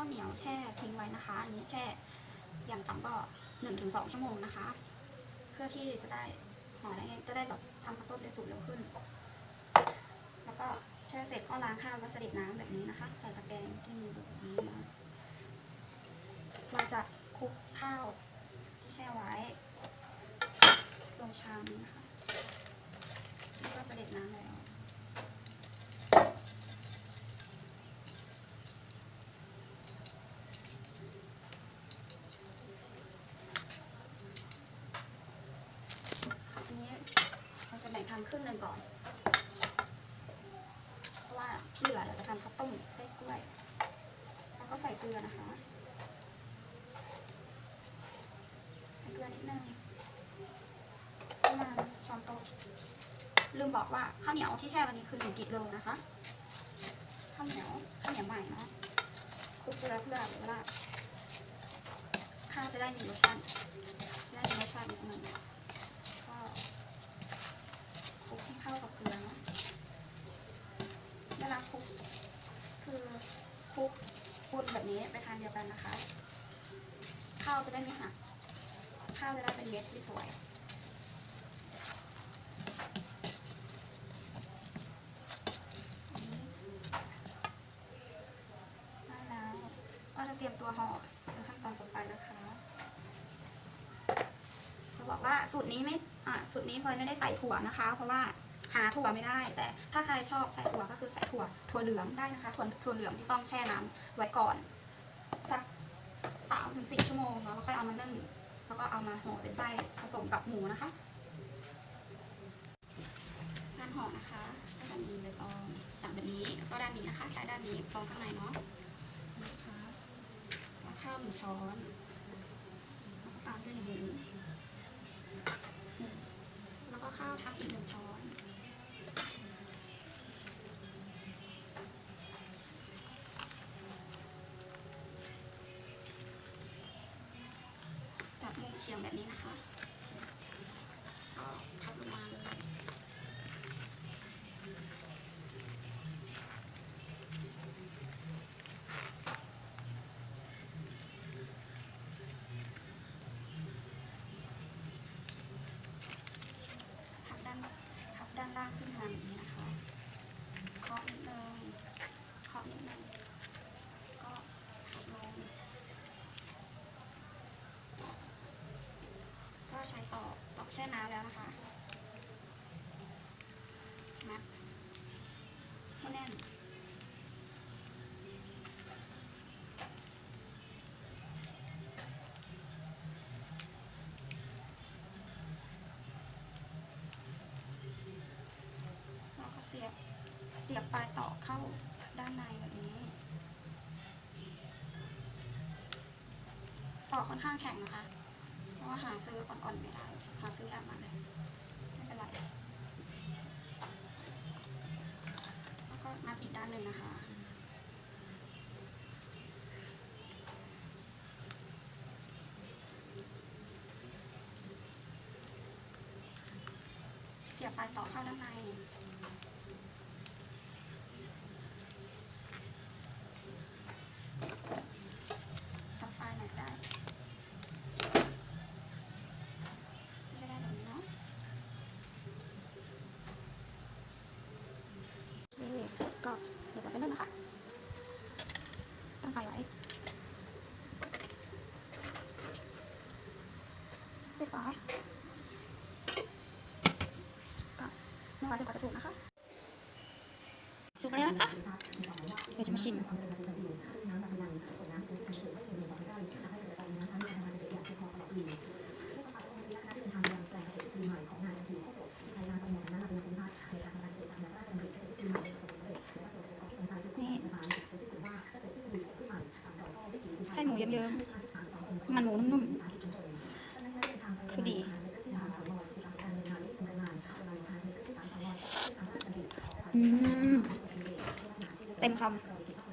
ข้าวเหนียวแช่ทิ้งไว้นะคะ อันนี้แช่อย่างต่ำก็หนึ่งถึงสองชั่วโมงนะคะ เพื่อที่จะได้ห่อได้ง่ายจะได้แบบทำข้าวต้มได้สุกเร็วขึ้น แล้วก็แช่เสร็จก็ล้างข้าวแล้วเสด็จน้ำแบบนี้นะคะ ใส่ตะแกรงที่มีแบบนี้มาเราจะคลุกข้าวที่แช่ไว้ลงชามนี้นะคะแล้วก็เสด็จน้ำแล้ว ทีนี้เราจะแบ่งทำครึ่งหนึ่งก่อน เพราะว่า ที่เหลือเดี๋ยวจะทำข้าวต้มไส้กล้วย แล้วก็ใส่เกลือนะคะ ใส่เกลือนิดนึงประมาณช้อนโต๊ะลืมบอกว่าข้าวเหนียวที่แช่วันนี้คือหนึ่งกิโลนะคะ ข้าวเหนียวข้าวเหนียวใหม่เนาะคลุกเกลือเพื่อเวลาข้าวจะได้มีรสชาติได้มีรสชาตินิดนึง ก็คลุกให้เข้ากับเกลือเนาะเวลา คือคลุกคนแบบนี้ไปทานเดียวกันนะคะ ข้าวจะได้ไม่หัก ข้าวจะได้เป็นเม็ดที่สวยได้แล้วก็จะเตรียมตัวห่อเป็นขั้นตอนต่อไปนะคะเขาบอกว่าสูตรนี้ไม่อะสูตรนี้พลอยไม่ได้ใส่ถั่วนะคะ เพราะว่า หาถั่วไม่ได้ แต่ถ้าใครชอบใส่ถั่วก็คือใส่ถั่วถั่วเหลืองได้นะคะถั่วถั่วเหลืองที่ต้องแช่น้ำไว้ก่อน สักสามถึงสี่ชั่วโมงเนาะแล้วค่อยเอามานึ่งแล้วก็เอามาห่อเป็นไส้ผสมกับหมูนะคะด้านห่อนะคะก็จะมีใบตองจากแบบนี้แล้วก็ด้านนี้นะคะ ใช้ด้านนี้ฟองข้างในเนาะนะคะแล้วข้าวหนึ่งช้อนแล้วตามด้วยหมู เฉียงแบบนี้นะคะ แช่น้ำแล้วนะคะมัดให้แน่นแล้วก็เสียบ เสียบปลายต่อเข้าด้านในแบบนี้ต่อค่อนข้างแข็งนะคะเพราะ ว่าหาซื้ออ่อนๆไม่ได้ หาซื้อยากมาเลยไม่เป็นไร แล้วก็นับอีกด้านหนึ่งนะคะเสียบปลายต่อเข้าด้านใน ทำปลายไหนอยได้ไม่ได้แบบนี้เนาะนี่ก็เดี๋ยวจะไปนึ่งนะคะ ตั้งไฟไว้ไฟฟ้า ก็ไม่ว่าจะกว่าจะสุกนะคะ สุกแล้วนะคะเดี๋ยวจะมาชิมนี่ไส้หมูเยิ้มๆมันหมูนุ่มๆ คือดี อืม เต็มคำ